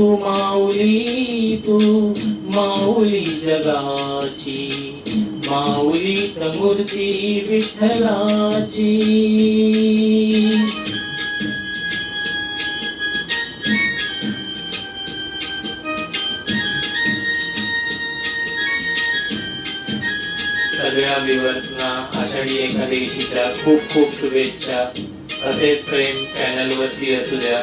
माऊली तू माऊली जगाची माऊली मूर्ती विठ्ठलाची. सगळ्या विवर्सना आषाढी एकादशीच्या खूप खूप शुभेच्छा. असेच प्रेम चॅनल वरती असू द्या.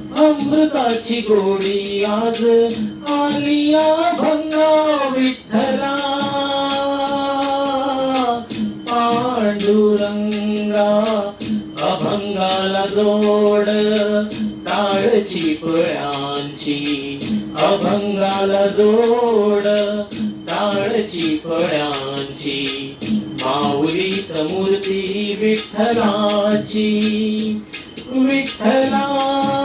अमृताची गोडी आज आलिया भंगा विठ्ठला. पांडुरंगा अभंगाला जोड टाळची फळांची अभंगाला जोड टाळची फळांची. माऊलीत मूर्ती विठ्ठलाची विठ्ठला.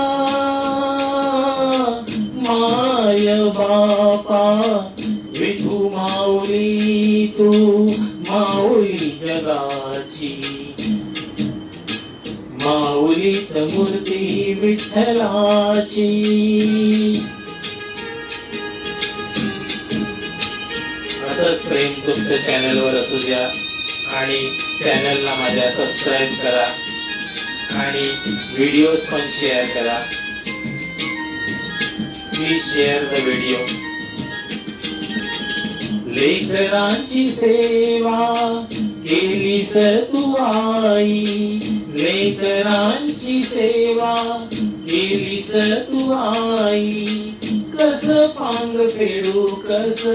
माऊलीत मूर्ती विठ्ठलाची. असंच प्रेम तुमच्या चॅनलवर असू द्या आणि चॅनलला माझ्या सबस्क्राईब करा आणि व्हिडिओज पण शेअर करा. प्लीज शेअर द व्हिडिओ लेकरांची सेवा केलीस तू आई. लेकरांची सेवा केलीस तू आई. कस पांग फेडू कस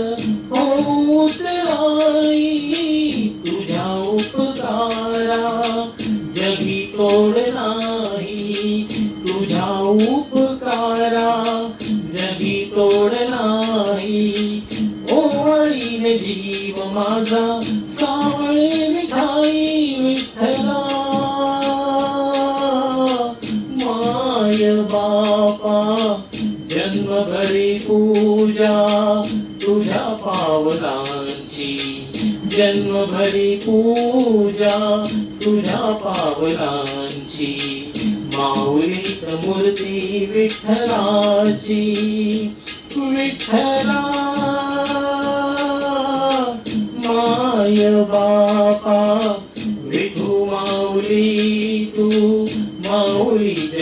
होत आई. तुझ्या उपकारा जगी तोड नाही. तुझ्या उपकारा जगी तोड नाही. ओळीन जीव माझा सावळे मिठाई विठ्ठला जन्मभरी पूजा तुझ्या पावलांची. जन्मभरी पूजा तुझ्या पावलांची. माऊलीत मूर्ती विठ्ठलाची. विठ्ठला माय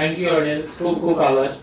थँक्यू ऑडियन्स खूप खूप आभार